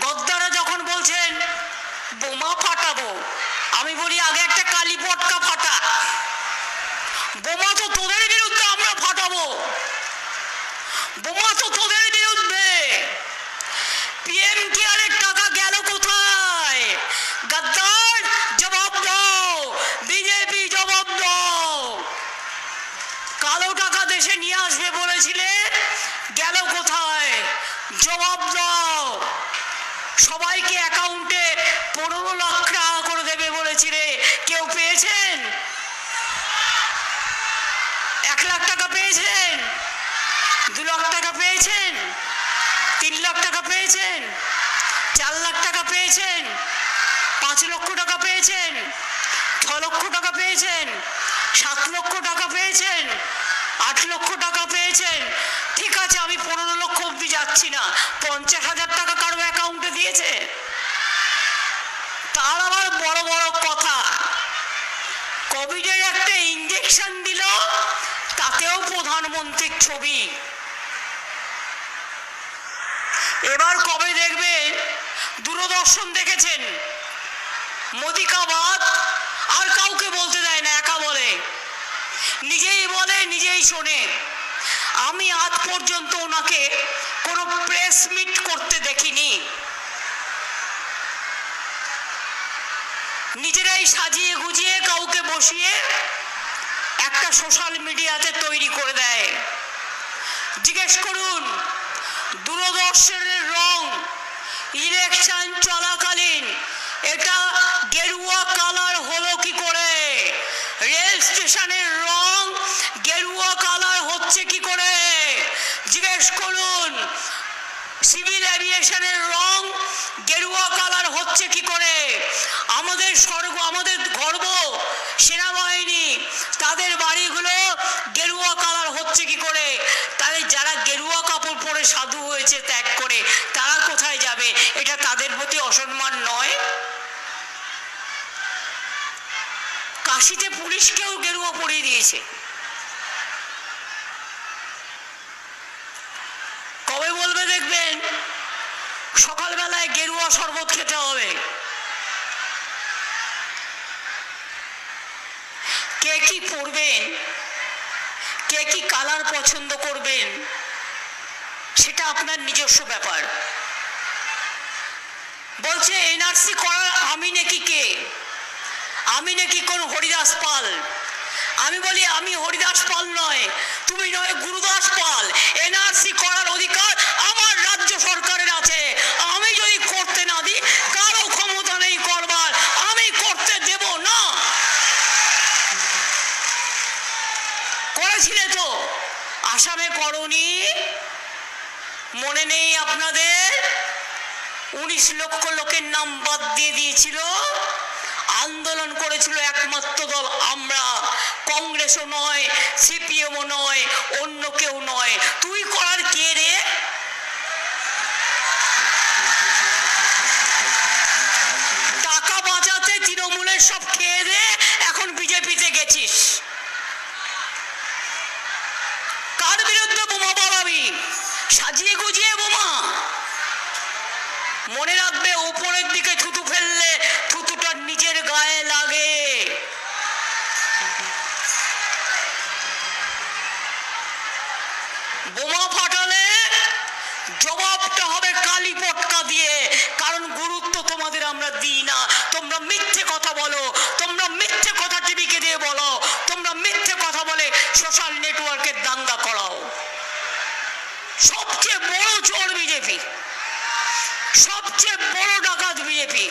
গদ্দারা যখন বলছেন, বোমা ফাটাবো। আমি বলি, আগে একটা কালী পটকা ফাটা। বোমা তো তোদের বিরুদ্ধে আমরা ফাটাবো। বোমা তো তোদের বিরুদ্ধে। পিএম কেয়ারের টাকা গেল কোথায়? গদ্দার, জবাব দাও। বিজেপি, জবাব দাও। কালো টাকা দেশে নিয়ে আসবে বলেছিলে, গেল কোথায়? জবাব দাও। সবাইকে অ্যাকাউন্টে পনেরো লাখ টাকা করে দেবে বলেছিলে। কেউ পেয়েছেন? এক লাখ টাকা পেয়েছেন? দু লাখ টাকা পেয়েছেন? তিন লাখ টাকা পেয়েছেন? চার লাখ টাকা পেয়েছেন? পাঁচ লক্ষ টাকা পেয়েছেন? ছ লক্ষ টাকা পেয়েছেন? সাত লক্ষ টাকা পেয়েছেন? আট লক্ষ টাকা পেয়েছেন। ঠিক আছে, আমি পনেরো লক্ষ অব্দি যাচ্ছি না। পঞ্চাশ হাজার টাকা কারও অ্যাকাউন্টে দিয়েছে? তার আবার বড় বড় কথা। কোভিডের একটা ইঞ্জেকশন দিল, তাতেও প্রধানমন্ত্রীর ছবি। এবার কবে দেখবেন দূরদর্শন দেখেছেন। মোদিকাবাদ, আর কাউকে বলতে দেয় না, একা বলে। নিজেই বলে, নিজেই শোনে। আমি আজ পর্যন্ত ওনাকে কোনো প্রেস মিট করতে দেখিনি। নিজেরাই সাজিয়ে গুজিয়ে কাউকে বসিয়ে একটা সোশ্যাল মিডিয়াতে তৈরি করে দেয়। জিজ্ঞেস করুন, দূরদর্শনের রং ইলেকশন চলাকালীন, এটা গেরুয়া কালার হলো কি করে? রেল স্টেশনের রং গেরুয়া কালার হচ্ছে কি করে জিজ্ঞেস করুন সিভিল অ্যাভিয়েশনের রং গেরুয়া কালার হচ্ছে কি করে? আমাদের স্বর্গ, আমাদের গর্ব সেনাবাহিনী, তাদের বাড়িগুলো গেরুয়া কালার হচ্ছে কি করে? তাদের যারা গেরুয়া কাপড় পরে সাধু হয়েছে ত্যাগ করে, তারা কোথায় যাবে? এটা তাদের প্রতি অসম্মান নয়। কাশিতে পুলিশকেও গেরুয়া পরিয়ে দিয়েছে। কবে বলবে দেখবেন? সকালবেলায় গেরুয়া শরবত খেতে হবে। কে কি পরবেন? কে কি কালার পছন্দ করবেন? সেটা আপনার নিজস্ব ব্যাপার। বলছে, এনআরসি করার আমি নাকি কে? আমি নাকি কোন হরিদাস পাল? আমি বলি, আমি হরিদাস পাল নয়, তুমি নয় গুরুদাস পাল। এনআরসি করার অধিকার আমার রাজ্য সরকারের আছে আমি যদি করতে না দিই কারও ক্ষমতা নেই করবার আমি করতে দেব না করেছিলে তো আসামে করনি মনে নেই আপনাদের উনিশ লক্ষ লোকের নাম বাদ দিয়ে দিয়েছিল। আন্দোলন করেছিল একমাত্র দল আমরা। কংগ্রেসও নয়, সিপিএমও নয়, অন্য কেউ নয়। তুই করার কে রে? টাকা বাঁচাতে তৃণমূলের সব খেয়ে দে এখন বিজেপিতে গেছিস। কার বিরুদ্ধে বোমা বাড়াবি সাজিয়ে গুজিয়ে বোমা। মনে রাখবে, উপরের দিকে থুতু ফেললে থুতুটা নিজের গায়ে লাগে। বোমা ফাটালে জবাবটা হবে কালী পটকা দিয়ে, কারণ গুরুত্ব তোমাদের আমরা দিই না। তোমরা মিথ্যে কথা বলো, তোমরা মিথ্যে কথা টিভিকে দিয়ে বলো, তোমরা মিথ্যে কথা বলে সোশ্যাল নেটওয়ার্কের দাঙ্গা করাও। সবচেয়ে বড় চোর বিজেপি। সবচেয়ে বড় ডাকাত বিজেপি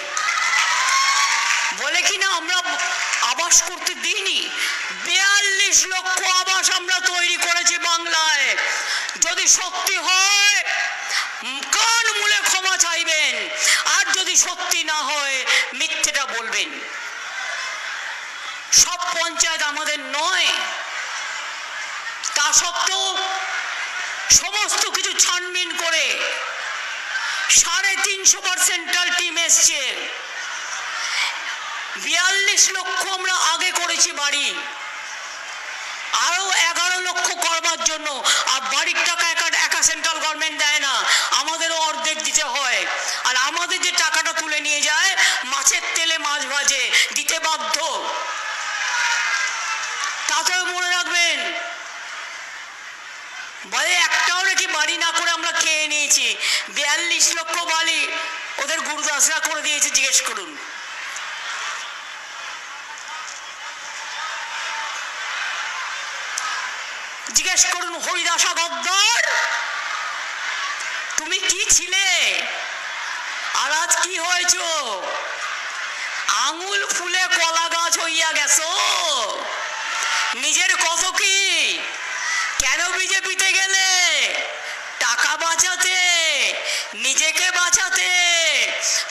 বলে কি না, আমরা আবাস করতে দিইনি। বিয়াল্লিশ লক্ষ আবাস আমরা তৈরি করেছি বাংলায়। যদি সত্যি হয় কান মূলে ক্ষমা চাইবেন? আর যদি সত্যি না হয়, মিথ্যেটা বলবেন। সব পঞ্চায়েত আমাদের নয়। তা সত্ত্বেও সমস্ত কিছু ছানবিন করে সাড়ে তিনশো পার্সেন্টাল টিম এসছে। বিয়াল্লিশ লক্ষ আমরা আগে করেছি বাড়ি। আরও এগারো লক্ষ করবার জন্য। আর বাড়ির টাকা একা একা সেন্ট্রাল গভর্নমেন্ট দেয় না। আমাদেরও অর্ধেক দিতে হয়। আর আমাদের যে টাকাটা তুলে নিয়ে যায়, মাছের তেলে মাছ ভাজে, দিতে বাধ্য। তাতেও মনে রাখবেন বলে একটাও নাকি বাড়ি না করে আমরা খেয়ে নিয়েছি। বিয়াল্লিশ লক্ষ বালি ওদের গুরুদাসরা করে দিয়েছে, জিজ্ঞেস করুন। জিজ্ঞেস করুন, হরিদাসা তুমি কি ছিলে? আর আজ কি হয়েছ? আঙুল ফুলে কলা গাছ হইয়া গেছো। নিজের কত কি? কেন বিজেপিতে গেলে? টাকা বাঁচাতে নিজেকে বাঁচাতে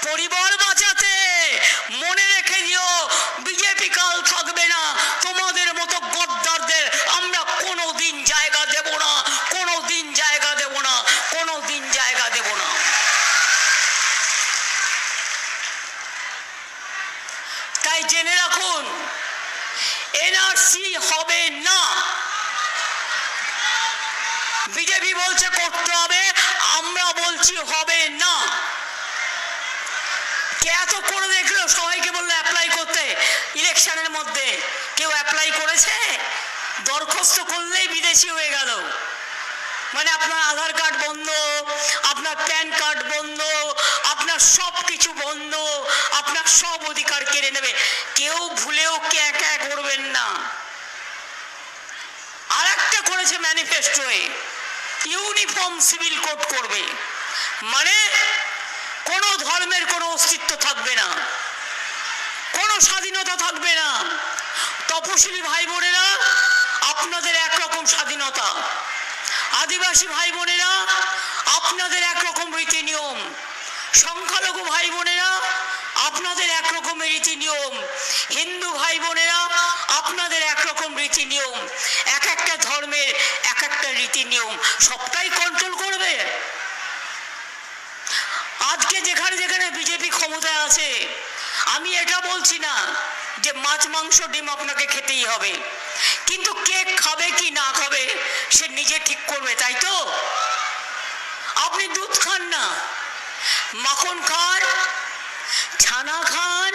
পরিবার বাঁচাতে মনে রেখে দিও বিজেপি কাল থাকবে না তোমাদের মতো গদ্দারদের আমরা কোনো দিন জায়গা দেব না কোনো দিন জায়গা দেব না কোনো দিন জায়গা দেব না তাই জেনে রাখুন এনআরসি হবে না বিজেপি বলছে করতে হবে আমরা বলছি হবে না কে এত করে দেখল সবাইকে বলল অ্যাপ্লাই করতে ইলেকশনের মধ্যে কেউ অ্যাপ্লাই করেছে দরখাস্ত করলেই বিদেশি হয়ে গেল। মানে আপনার আধার কার্ড বন্ধ, আপনার প্যান কার্ড বন্ধ, আপনার সব কিছু বন্ধ, আপনার সব অধিকার কেড়ে নেবে। কেউ ভুলেও ক্যা ক্যা করবেন না। আর একটা করেছে ম্যানিফেস্টোয়ে ইউনিফর্ম সিভিল কোড করবে। মানে কোনো ধর্মের কোনো অস্তিত্ব থাকবে না। কোনো স্বাধীনতা থাকবে না। তপশিলি ভাই বোনেরা আপনাদের একরকম স্বাধীনতা। আদিবাসী ভাই বোনেরা আপনাদের একরকম রীতি নিয়ম সংখ্যালঘু ভাই বোনেরা আপনাদের একরকম রীতি নিয়ম হিন্দু ভাই বোনেরা আপনাদের একরকম রীতি নিয়ম এক একটা ধর্মের এক একটা রীতি নিয়ম সবটাই কন্ট্রোল করবে। আজকে যেখানে যেখানে বিজেপি ক্ষমতায় আছে, আমি এটা বলছি না যে মাছ, মাংস, ডিম আপনাকে খেতেই হবে। কিন্তু কে খাবে কি না খাবে, সে নিজে ঠিক করবে, তাই তো? আপনি দুধ খান না। মাখন খান, ছানা খান,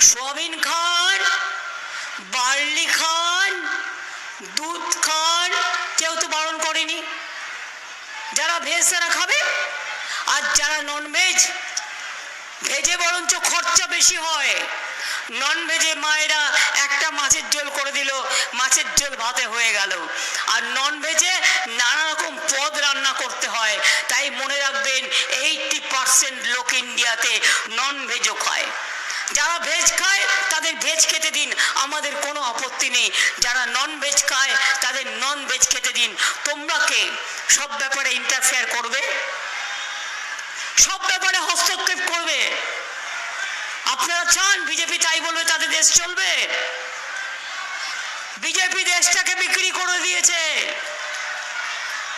সোয়াবিন খান, বার্লি খান, দুধ খান, কেউ তো বারণ করেনি। যারা ভেজ, তারা খাবে। আর যারা নন ভেজ ভেজে বরঞ্চ খরচা বেশি হয়। নন ভেজে মায়েরা একটা মাছের ঝোল করে দিল, মাছের ঝোল ভাতে হয়ে গেল। আর নন ভেজে নানা রকম পদ রান্না করতে হয়, তাই মনে রাখবেন এইটটি পার্সেন্ট লোক ইন্ডিয়াতে নন ভেজও খায়। যারা ভেজ খায়, তাদের ভেজ খেতে দিন, আমাদের কোনো আপত্তি নেই। যারা নন ভেজ খায়, তাদের নন ভেজ খেতে দিন। তোমরা কে? সব ব্যাপারে ইন্টারফেয়ার করবে? সব ব্যাপারে হস্তক্ষেপ আপনারা চান বিজেপি তাই বলবে তাদের দেশ চলবে? বিজেপি দেশটাকে বিক্রি করে দিয়েছে।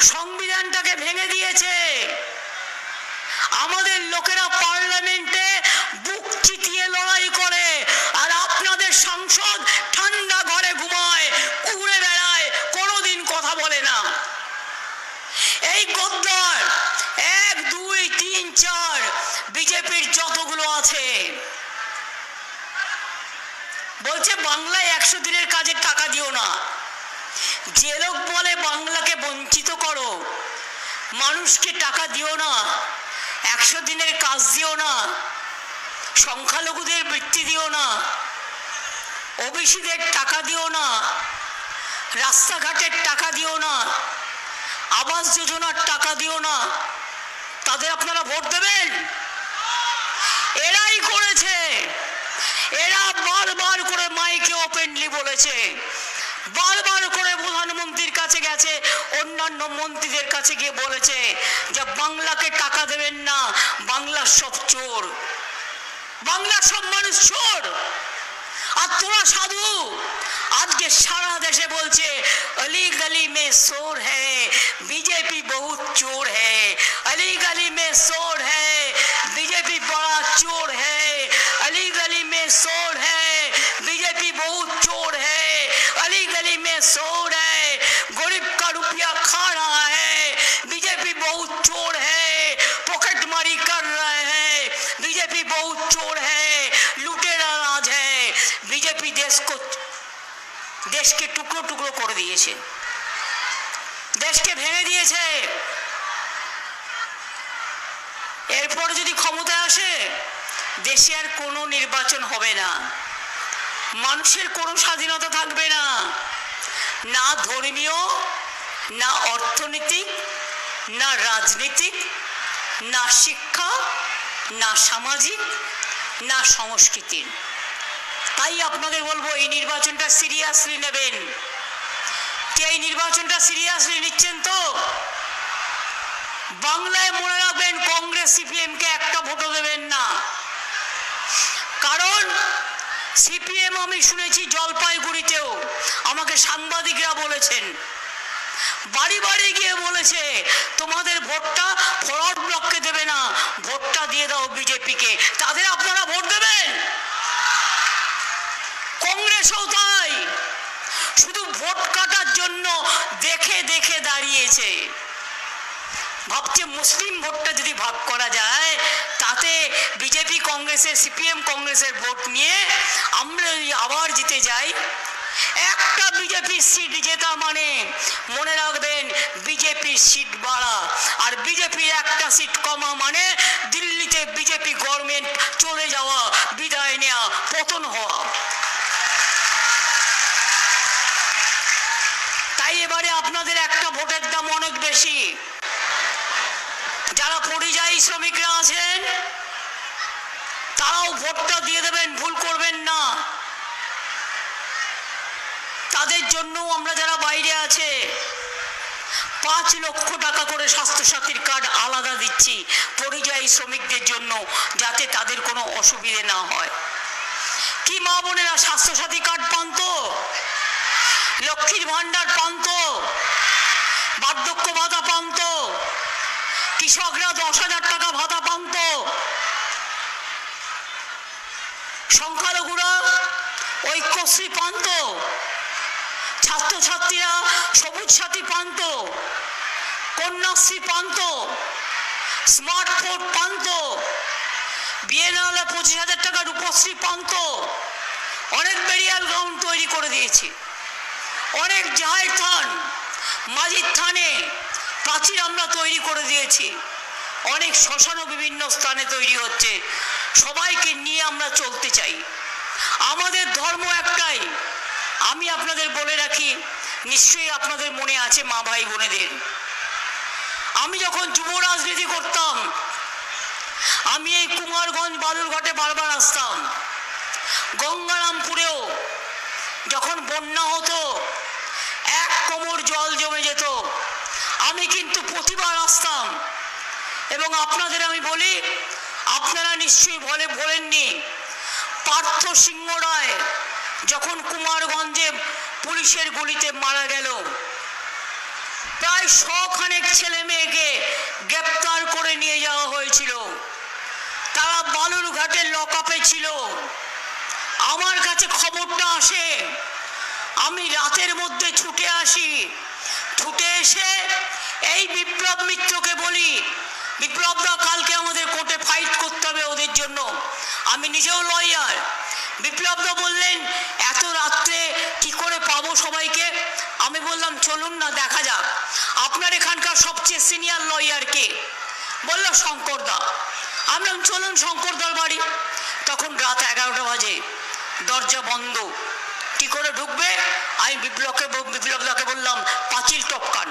সংবিধানটাকে ভেঙে দিয়েছে। আমাদের লোকেরা পার্লামেন্টে বুক চিতিয়ে লড়াই করে আর আপনাদের সাংসদ ঠান্ডা ঘরে ঘুমায়, উড়ে বেড়ায়, কোনোদিন কথা বলে না। এই গদ্দার, এক, দুই, তিন, চার, বিজেপির যতগুলো আছে বলছে, বাংলায় একশো দিনের কাজের টাকা দিও না। যে লোক বলে বাংলাকে বঞ্চিত করো, মানুষকে টাকা দিও না, একশো দিনের কাজ দিও না, সংখ্যালঘুদের বৃত্তি দিও না, ওবিসিদের টাকা দিও না, রাস্তাঘাটের টাকা দিও না, আবাস যোজনার টাকা দিও না, তাদের আপনারা ভোট দেবেন? এরাই করেছে। এরা বারবার করে মাইকে ওপেনলি বলেছে। বারবার করে প্রধানমন্ত্রীর কাছে গেছে, অন্যান্য মন্ত্রীদের কাছে গিয়ে বলেছে যে বাংলাকে টাকা দেবেন না বাংলার সব চোর। বাংলার সব মানুষ চোর। আর তোরা সাধু, আজকে সারা দেশে বলছে অলি গলি মে সোর হ্যাঁ বিজেপি বহুত চোর হ্যাঁ অলি গলি মে সোর হ্যাঁ বিজেপি বড়া চোর হ্যায় में शोर है बीजेपी बहुत चोर है अली गली में शोर है गरीब का रुपया खा रहा है बीजेपी बहुत चोर है पॉकेट मारी कर रहे हैं बीजेपी बहुत चोर है लुटेरा राज है बीजेपी देश को দেশকে টুকরো টুকরো করে দিয়েছে দেশকে ভেঙে দিয়েছে এরপর যদি ক্ষমতায় আসে দেশে আর কোনো নির্বাচন হবে না। মানুষের কোনো স্বাধীনতা থাকবে না। না ধর্মীয়, না অর্থনৈতিক, না রাজনীতিক, না শিক্ষা, না সামাজিক, না সংস্কৃতির। তাই আপনাদের বলব, এই নির্বাচনটা সিরিয়াসলি নেবেন। কে এই নির্বাচনটা সিরিয়াসলি নিচ্ছেন তো? বাংলায় মনে রাখবেন, কংগ্রেস সিপিএম কে একটা ভোটও দেবেন না। কারণ সিপিএম আমি শুনেছি জলপাইগুড়িতেও। আমাকে সাংবাদিকরা বলেছেন। বাড়ি বাড়ি গিয়ে বলেছে, তোমাদের ভোটটা ফরওয়ার্ড ব্লককে দেবে না, ভোটটা দিয়ে দাও বিজেপিকে। তাদের আপনারা ভোট দেবেন? কংগ্রেসও তাই। শুধু ভোট কাটার জন্য দেখে দেখে দাঁড়িয়েছে। ভাবছে মুসলিম ভোটটা যদি ভাগ করা যায় তাতে বিজেপি কংগ্রেসের সিপিএম, কংগ্রেসের ভোট নিয়ে আমরা যদি আবার জিতে যাই, একটা বিজেপির সিট জেতা মানে মনে রাখবেন বিজেপির সিট বাড়া। আর বিজেপির একটা সিট কমা মানে দিল্লিতে বিজেপি গভর্নমেন্ট চলে যাওয়া, বিদায় নেওয়া পতন হওয়া। তাই এবারে আপনাদের একটা ভোটের দাম অনেক বেশি। যারা পরিযায়ী শ্রমিকরা আছেন তারাও ভোটটা দিয়ে দেবেন, ভুল করবেন না। তাদের জন্য আমরা যারা বাইরে আছে, পাঁচ লক্ষ টাকা করে স্বাস্থ্যসাথীর কার্ড আলাদা দিচ্ছি পরিযায়ী শ্রমিকদের জন্য, যাতে তাদের কোনো অসুবিধে না হয়। কি মা বোনেরা, স্বাস্থ্যসাথী কার্ড পান তো? লক্ষ্মীর ভাণ্ডার পান তো? বার্ধক্য ভাতা পান তো? কৃষকরা দশ হাজার টাকা ভাতা পান তো? সংখ্যালঘুরা, ঐক্যশ্রী পান তো ছাত্রছাত্রীরা, সবুজ সাথী পান তো কন্যাশ্রী পান তো স্মার্টফোন পান তো বিয়ে না পঁচিশ হাজার টাকা রূপশ্রী পান তো অনেক বেরিয়াল গ্রাউন্ড তৈরি করে দিয়েছি। অনেক জাহের থান মাঝির থানে প্রাচীর আমরা তৈরি করে দিয়েছি। অনেক শ্মশানও বিভিন্ন স্থানে তৈরি হচ্ছে। সবাইকে নিয়ে আমরা চলতে চাই। আমাদের ধর্ম একটাই। আমি আপনাদের বলে রাখি, নিশ্চয়ই আপনাদের মনে আছে মা ভাই বোনেদের। আমি যখন যুব রাজনীতি করতাম, আমি এই কুমারগঞ্জ বালুরঘাটে বারবার আসতাম। গঙ্গারামপুরেও যখন বন্যা হতো, এক কোমর জল জমে যেত। আমি কিন্তু প্রতিবার আসতাম। এবং আপনাদের আমি বলি আপনারা নিশ্চয়ই বলে বলেননি পার্থ সিংহ রায় যখন কুমারগঞ্জে পুলিশের গুলিতে মারা গেল, প্রায় শখানেক ছেলে মেয়েকে গ্রেপ্তার করে নিয়ে যাওয়া হয়েছিল। তারা বালুরঘাটের লকআপে ছিল। আমার কাছে খবরটা আসে, আমি রাতের মধ্যে ছুটে আসি। ছুটে এসে এই বিপ্লব মিত্রকে বলি বিপ্লবদা, কালকে আমাদের কোর্টে ফাইট করতে হবে ওদের জন্য। আমি নিজেও লয়ার বিপ্লবদা বললেন, এত রাত্রে কি করে পাবো সবাইকে? আমি বললাম, চলুন না, দেখা যাক। আপনার এখানকার সবচেয়ে সিনিয়র লয়ার কে? বলল, শঙ্করদা। আমি চলুন, শঙ্করদার বাড়ি। তখন রাত এগারোটা বাজে। দরজা বন্ধ। কি করে ঢুকবে? আমি বিপ্লবকে বিপ্লব বিপ্লবদাকে বললাম, পাঁচিল টপকান।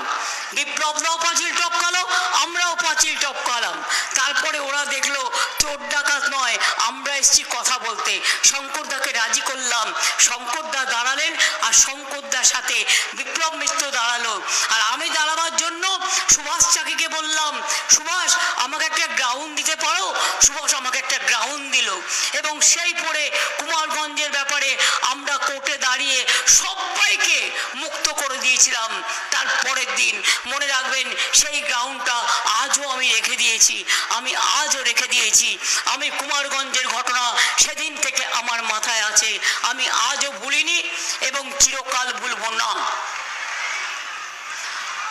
বিপ্লবদাও পাঁচিল টপকালো, আমরাও পাঁচিল টপকালাম। তারপরে ওরা দেখল, চোর ডাকাত নয়, আমরা এসছি কথা বলতে। শঙ্করদাকে রাজি করলাম। শঙ্করদা দাঁড়ালেন আর শঙ্করদার সাথে বিপ্লব মিত্র দাঁড়াল। আর আমি দাঁড়াবার জন্য সুভাষ চাকিকে বললাম, সুভাষ, আমাকে একটা গ্রাউন্ড দিতে পারো? সুভাষ আমাকে একটা গ্রাউন্ড দিল। এবং সেই পরে কুমারগঞ্জের ব্যাপারে আমরা কোর্টে দাঁড়িয়ে সবাইকে মুক্ত করে দিয়েছিলাম। তার পরের দিন, মনে রাখবেন, সেই গ্রাউন্ডটা আজও আমি রেখে দিয়েছি। আমি আজও রেখে দিয়েছি। আমি কুমারগঞ্জের ঘটনা সেদিন থেকে আমার মাথায় আছে। আমি আজও ভুলিনি এবং চিরকাল ভুলব না।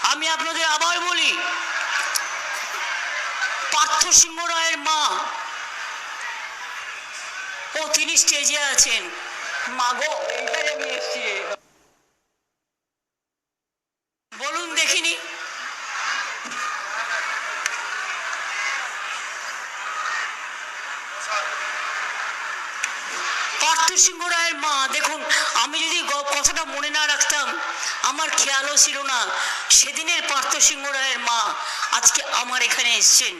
আমি আপনাদের আবার বলি, পার্থ সিংহ রায়ের মা ও তিনি স্টেজে আছেন। আমি এসছি। বলুন দেখিনি। সিংহ রায়ের মা, দেখুন, আমি যদি কথাটা মনে না রাখতাম, আমার খেয়ালও ছিল না। সেদিনের পার্থ সিংহ রায়ের মা আজকে আমার এখানে এসছেন।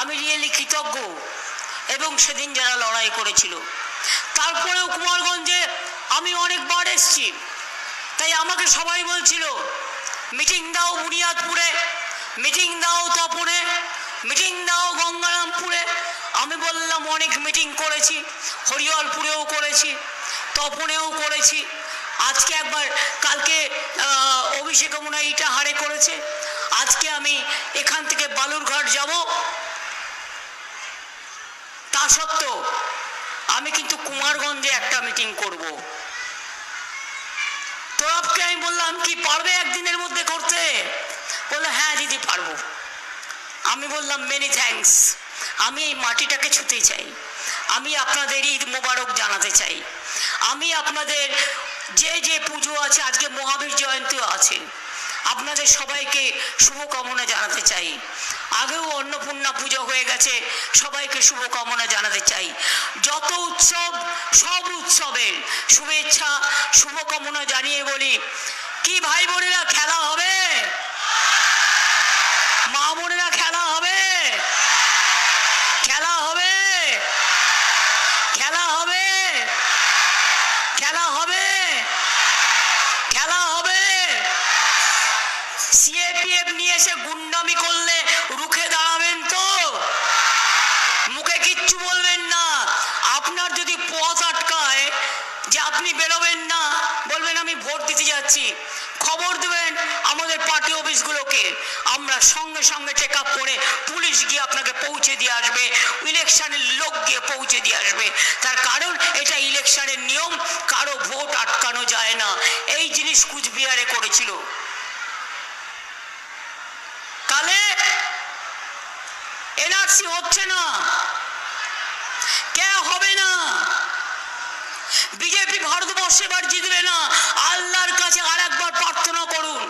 আমি রিয়েলি কৃতজ্ঞ এবং সেদিন যারা লড়াই করেছিল। তারপরেও কুমারগঞ্জে আমি অনেকবার এসছি। তাই আমাকে সবাই বলছিল, মিটিং দাও বুনিয়াদপুরে, মিটিং দাও তপনে, মিটিং দাও গঙ্গারামপুরে আমি বললাম, অনেক মিটিং করেছি, হরিহরপুরেও করেছি, তপনেও করেছি। আজকে একবার, কালকে অভিষেক মনে ইটা হারে করেছে। আজকে আমি এখান থেকে বালুরঘাট যাব। তা সত্ত্বেও, আমি কিন্তু কুমারগঞ্জে একটা মিটিং করব। তোরাবকে আমি বললাম, কি পারবে একদিনের মধ্যে করতে? বলল হ্যাঁ দিদি, পারব। আমি বললাম মেনি থ্যাঙ্কস আমি এই মাটিটাকে ছুতে চাই। আমি আপনাদের ঈদ মোবারক জানাতে চাই। আমি আপনাদের যে যে পুজো আছে, আজকে মহাবীর জয়ন্তীও আছে, আপনাদের সবাইকে শুভকামনা জানাতে চাই। আগেও অন্নপূর্ণা পুজো হয়ে গেছে, সবাইকে শুভকামনা জানাতে চাই। যত উৎসব, সব উৎসবের শুভেচ্ছা, শুভকামনা জানিয়ে বলি, কি ভাই বোনেরা, খেলা হবে মা বোনেরা খেলা হবে খেলা হবে খেলা হবে খেলা হবে খেলা হবে সিএপিএফ নিয়ে এসে গুন্ডামি করলে রুখে দাঁড়াবেন তো মুখে কিচ্ছু বলবেন না আপনার যদি পথ আটকায় যে আপনি বেরোবেন না বলবেন আমি ভোট দিতে যাচ্ছি। খবর দেবেন আমাদের পার্টি অফিসগুলোকে আমরা সঙ্গে সঙ্গে চেক আপ করে পুলিশ গিয়ে আপনাকে পৌঁছে দিয়ে আসবে, ইলেকশনের লোক গিয়ে পৌঁছে দিয়ে আসবে। তার কারণ এটা ইলেকশনের নিয়ম, কারও ভোট আটকানো যায় না। এই জিনিস কুচবিহারে করেছিল। তাহলে এনআরসি হচ্ছে না। কে হবে না? বিজেপি ভারতবর্ষে এবার জিতবে না। আল্লাহর কাছে আর একবার প্রার্থনা করুন।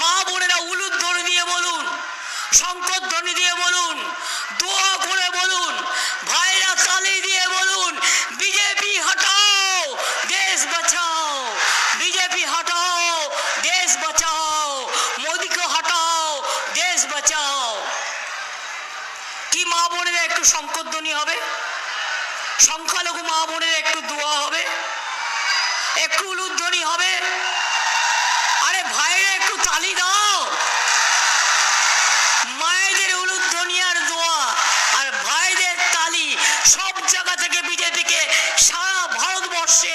মা বোনেরা উলুদ ধ্বনি দিয়ে বলুন শঙ্কর ধ্বনি দিয়ে বলুন, দোয়া করে বলুন, ভাইরা তালি দিয়ে বলুন, বিজেপি হটাও, দেশ বাঁচাও, বিজেপি হটাও, দেশ বাঁচাও, মোদীকে হটাও, দেশ বাঁচাও। কি মা বোনেরা একটু শঙ্করধ্বনি হবে? সংখ্যালঘু মা বোনের একটু দোয়া হবে, একটু উলুধ্বনি হবে। আরে ভাইরে, একটু তালি দাও। মায়েদের উলুধ্বনি আর দোয়া আর ভাইদের তালি সব জায়গা থেকে, বিজেপিকে সারা ভারতবর্ষে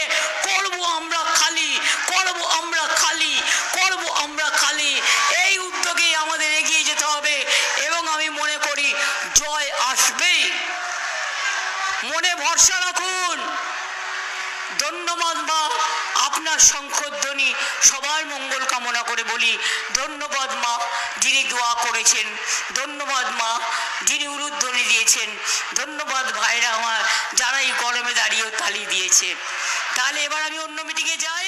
আপনার শঙ্খধ্বনি সবার মঙ্গল কামনা করে বলি। ধন্যবাদ মা, যিনি দোয়া করেছেন। ধন্যবাদ মা, যিনি উলুধ্বনি দিয়েছেন। ধন্যবাদ ভাইরা আমার, যারা এই গরমে দাঁড়িয়েও তালি দিয়েছে। তাহলে এবার আমি অন্য মিটিংয়ে যাই।